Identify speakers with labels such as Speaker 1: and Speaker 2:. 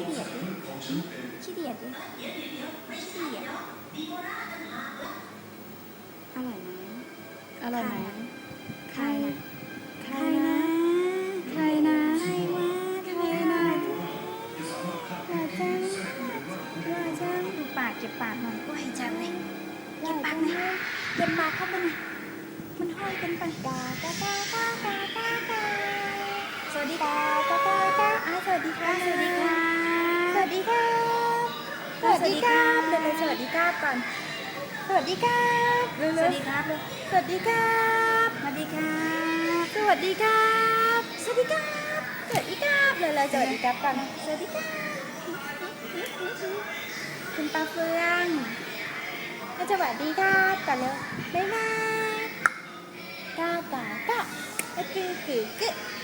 Speaker 1: ขี้เดียดดิขี้เดียดดิขี้เดียดอร่อยไหม
Speaker 2: อร่อยไหม
Speaker 1: ใคร
Speaker 2: ใครนะใครนะ
Speaker 1: ใครวะ
Speaker 2: ใครนะหล่อจังหล่อจัง
Speaker 1: ดูปากเก็บปากหน่อยโอ้ยจังเลยเก็
Speaker 2: บ
Speaker 1: ปาก
Speaker 2: จัง
Speaker 1: หน่อยเก็บปากเข้าไปหน่อยมันห้อยกันไปา
Speaker 2: กกากากากากาสวัสดีค่ะ สวัสดีครับเร็วๆสวัสดีครับก่อน สวัสดีครับเร็ว
Speaker 1: ส
Speaker 2: ๆ
Speaker 1: วัสดีครับเลย
Speaker 2: สวัสดีครับ
Speaker 1: สวัสดีครับ
Speaker 2: สวัสดีครับสวัสดีครับสวัสดีครับเลยเลยๆสวัสดีครับก่อนสวัสดีครับคุณปาเฟืองก็สวัสดีครับก่อนเร็วบ๊ายบายกากากะอะกีกีกึอะกีกีกิ